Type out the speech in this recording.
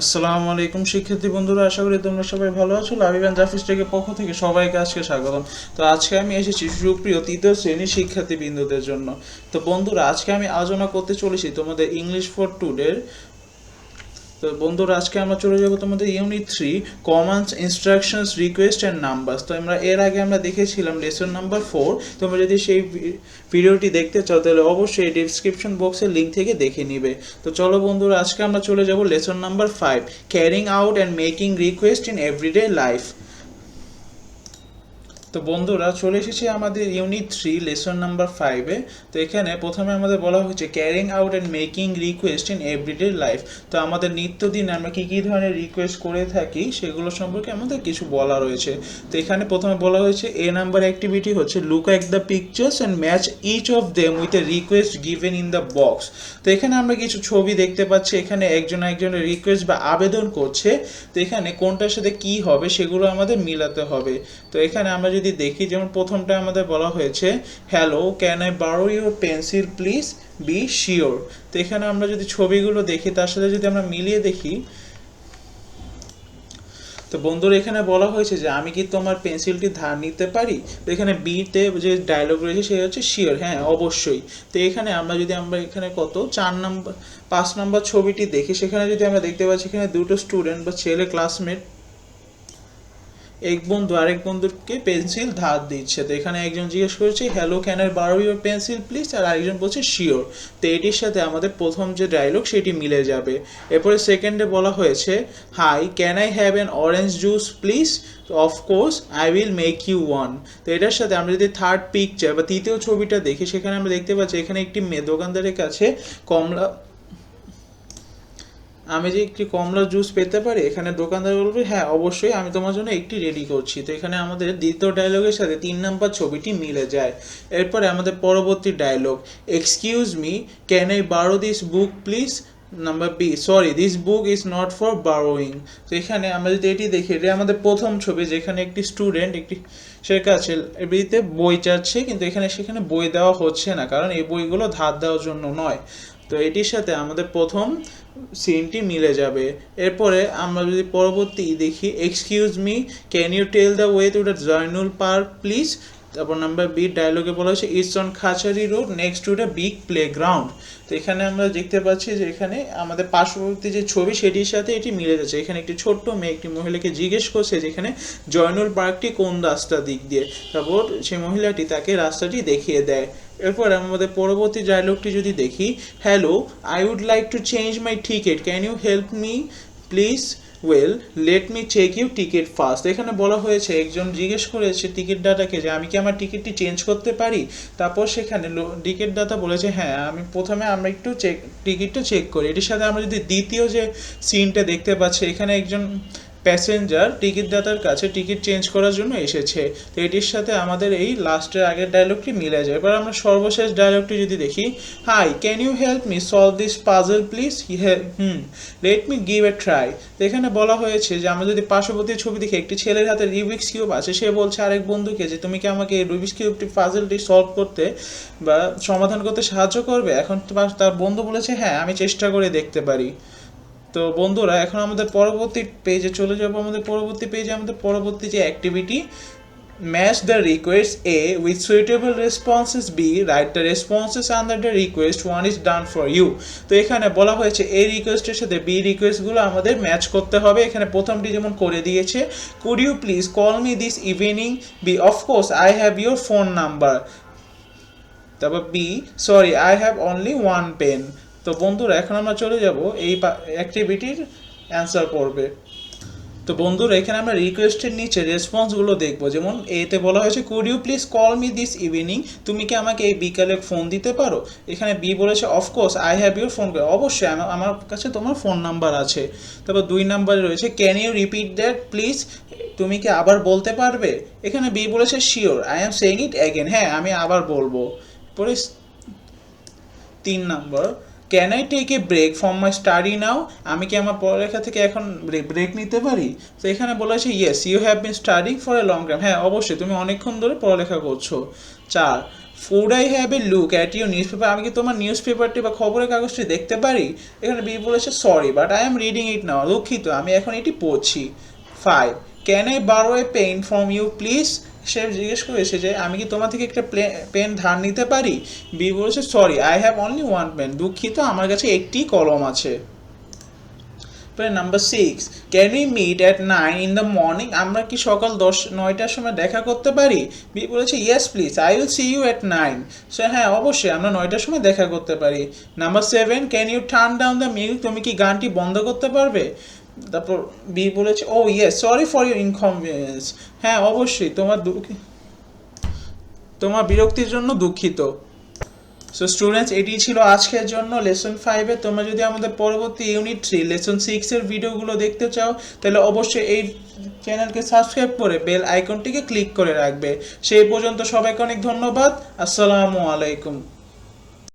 আসসালামু আলাইকুম শিক্ষার্থী বন্ধুরা, আশা করি তোমরা সবাই ভালো আছো। লাভিবান জাফিস টেকের পক্ষ থেকে সবাইকে আজকে স্বাগতম। তো আজকে আমি এসেছি সুপ্রিয় তৃতীয় শ্রেণির শিক্ষার্থী বিন্দুদের জন্য। তো বন্ধুরা, আজকে আমি আলোচনা করতে চলেছি তোমাদের ইংলিশ ফর টুডের তো বন্ধুরা, আজকে আমরা চলে যাব তোমাদের unit three commands instructions request and numbers তো আমরা এর আগে আমরা দেখেছিলাম লেসন নাম্বার ফোর তোমরা যদি সেই ভিডিওটি দেখতে চাও, তাহলে অবশ্যই ডিসক্রিপশন বক্সের লিঙ্ক থেকে দেখে নিবে। তো চলো বন্ধুরা, আজকে আমরা চলে যাব lesson number five carrying out and making request in everyday life তো বন্ধুরা, চলে এসেছি আমাদের ইউনিট থ্রি লেসন নাম্বার ফাইভে তো এখানে প্রথমে আমাদের বলা হয়েছে carrying out and making request in everyday life তো আমাদের নিত্যদিন আমরা কী কী ধরনের রিকোয়েস্ট করে থাকি, সেগুলো সম্পর্কে আমাদের কিছু বলা রয়েছে। তো এখানে প্রথমে বলা হয়েছে এ নাম্বার অ্যাক্টিভিটি হচ্ছে look at the pictures and match each of them with a request given in the box তো এখানে আমরা কিছু ছবি দেখতে পাচ্ছি, এখানে একজন একজনের রিকোয়েস্ট বা আবেদন করছে। তো এখানে কোনটার সাথে কি হবে, সেগুলো আমাদের মিলাতে হবে। তো এখানে আমরা যদি দেখি, যেমন প্রথমটা আমাদের বলা হয়েছে hello can I borrow your pencil please B sure তো এখানে আমরা যদি ছবিগুলো দেখি, তার সাথে যদি আমরা মিলিয়ে দেখি, তো বন্ধুরা, এখানে বলা হয়েছে যে, আমি কি তোমার পেন্সিলটি ধার নিতে পারি? তো এখানে বিতে যে ডায়লগ রয়েছে সে হচ্ছে শিওর হ্যাঁ অবশ্যই। তো এখানে আমরা যদি আমরা এখানে কত? চার নাম্বার, পাঁচ নাম্বার ছবিটি দেখি, সেখানে যদি আমরা দেখতে পাচ্ছি, এখানে দুটো স্টুডেন্ট বা ছেলে ক্লাসমেট এক বন্ধু আরেক বন্ধুকে পেন্সিল ধার দিচ্ছে। তো এখানে একজন জিজ্ঞেস করেছে hello can I borrow your pencil please আর আরেকজন বলছে শিওর তো এটির সাথে আমাদের প্রথম যে ডায়লগ সেটি মিলে যাবে। এরপরে সেকেন্ডে বলা হয়েছে hi can I have an orange juice please of course I will make you one তো এটার সাথে আমরা যদি থার্ড পিকচার বা তৃতীয় ছবিটা দেখি, সেখানে আমরা দেখতে পাচ্ছি এখানে একটি দোকানদারের কাছে কমলা আমি যে একটি কমলা জুস পেতে পারি, এখানে দোকানদার বলবে হ্যাঁ অবশ্যই, আমি তোমার জন্য একটি রেডি করছি। তো এখানে আমাদের দ্বিতীয় ডায়লগের সাথে তিন নাম্বার ছবিটি মিলে যায়। এরপরে আমাদের পরবর্তী dialogue excuse me can I borrow this book please number B sorry this book is not for borrowing তো এখানে আমরা যদি এটি দেখি, এটা আমাদের প্রথম ছবি, যেখানে একটি স্টুডেন্ট একটি, সে কাছে এমনিতে বই চাচ্ছে, কিন্তু এখানে সেখানে বই দেওয়া হচ্ছে না, কারণ এই বইগুলো ধার দেওয়ার জন্য নয়। তো এটির সাথে আমাদের প্রথম সিনটি মিলে যাবে। এরপরে আমরা যদি পরবর্তী দেখি excuse me can you tell the way to the Joynul park please তারপর নাম্বার বি ডায়লগে বলা হয়েছে it's on Kachari road next to the big playground তো এখানে আমরা দেখতে পাচ্ছি যে এখানে আমাদের পার্শ্ববর্তী যে ছবি, সেটির সাথে এটি মিলে যাচ্ছে। এখানে একটি ছোট্ট মেয়ে একটি মহিলাকে জিজ্ঞেস করছে যে এখানে জয়নুল পার্কটি কোন রাস্তা দিক দিয়ে? তারপর সেই মহিলাটি তাকে রাস্তাটি দেখিয়ে দেয়। এরপর আমাদের পরবর্তী ডায়লগটি যদি দেখি hello I would like to change my ticket can you help me please well let me check you ticket first এখানে বলা হয়েছে, একজন জিজ্ঞেস করেছে টিকিট দাতাকে যে আমি কি আমার টিকিটটি চেঞ্জ করতে পারি? তারপর সেখানে টিকিট দাতা বলেছে হ্যাঁ আমি প্রথমে আমরা একটু চেক টিকিটটা চেক করি। এটির সাথে আমরা যদি দ্বিতীয় যে সিনটা দেখতে পাচ্ছি, এখানে একজন প্যাসেঞ্জার টিকিট দাতার কাছে টিকিট চেঞ্জ করার জন্য এসেছে। তো এটির সাথে আমাদের এই লাস্টের আগের ডায়লগটি মিলে যায়। এবার আমরা সর্বশেষ ডায়লগটি যদি দেখি। Hi can you help me solve this puzzle please hmm let me give a try তো এখানে বলা হয়েছে যে, আমরা যদি পার্শ্ববর্তী ছবি দেখি, একটি ছেলের হাতে রিবিক্স কিউব আছে। সে বলছে আরেক বন্ধুকে যে, তুমি কি আমাকে এই রুবিক্স কিউবটি পাজলটি সলভ করতে বা সমাধান করতে সাহায্য করবে? এখন তার বন্ধু বলেছে হ্যাঁ আমি চেষ্টা করে দেখতে পারি। তো বন্ধুরা, এখন আমাদের পরবর্তী পেজে চলে যাব। আমাদের পরবর্তী পেজে আমাদের পরবর্তী যে activity match the request A with suitable responses B write the responses under the request one is done for you তো এখানে বলা হয়েছে এ রিকোয়েস্টের সাথে বি রিকোয়েস্টগুলো আমাদের ম্যাচ করতে হবে। এখানে প্রথমটি যেমন করে দিয়েছে could you please call me this evening B of course I have your phone number তারপর B sorry I have only one pen তো বন্ধুরা, এখন আমরা চলে যাব এই অ্যাক্টিভিটির অ্যান্সার করবে তো বন্ধুরা, এখানে আমরা রিকোয়েস্টের নিচে রেসপন্সগুলো দেখব। যেমন, এতে বলা হয়েছে could you please call me this evening তুমি কি আমাকে এই বিকালে ফোন দিতে পারো? এখানে বি বলেছে of course I have your phone অবশ্যই আমার কাছে তোমার ফোন নাম্বার আছে। তারপর দুই নাম্বারে রয়েছে can you repeat that please তুমি কি আবার বলতে পারবে? এখানে বি বলেছে sure I am saying it again হ্যাঁ আমি আবার বলব। পরে তিন নম্বর can I take a break from my study now আমি কি আমার পড়ালেখা থেকে এখন ব্রেক নিতে পারি? তো এখানে বলা হয়েছে yes you have been studying for a long time হ্যাঁ অবশ্যই, তুমি অনেকক্ষণ ধরে পড়ালেখা করছ। চার could I have a look at your newspaper আমি কি তোমার নিউজ পেপারটি বা খবরের কাগজটি দেখতে পারি? এখানে বি বলেছে sorry but I am reading it now দুঃখিত, আমি এখন এটি পড়ছি। Five can I borrow a pen from you please সে জিজ্ঞেস করেছে যে, আমি কি তোমার থেকে একটা পেন ধার নিতে পারি? বি বলেছে, sorry I have only one pen দুঃখিত, আমার কাছে একটি কলম আছে। Number six can we meet at nine in the morning আমরা কি সকাল দশ, নয়টার সময় দেখা করতে পারি? বি বলেছে yes please I will see you at nine so হ্যাঁ অবশ্যই, আমরা নয়টার সময় দেখা করতে পারি। Number seven can you turn down the music তুমি কি গানটি বন্ধ করতে পারবে? তারপর বি বলেছে ও yes sorry for your inconvenience হ্যাঁ অবশ্যই, তোমার তোমার বিরক্তির জন্য দুঃখিত। সো স্টুডেন্টস এটি ছিল আজকের জন্য লেসন ফাইভে তোমরা যদি আমাদের পরবর্তী ইউনিট থ্রি লেসন সিক্সের ভিডিওগুলো দেখতে চাও, তাহলে অবশ্যই এই চ্যানেলকে সাবস্ক্রাইব করে বেল আইকনটিকে ক্লিক করে রাখবে। সেই পর্যন্ত সবাইকে অনেক ধন্যবাদ। আসসালামু আলাইকুম।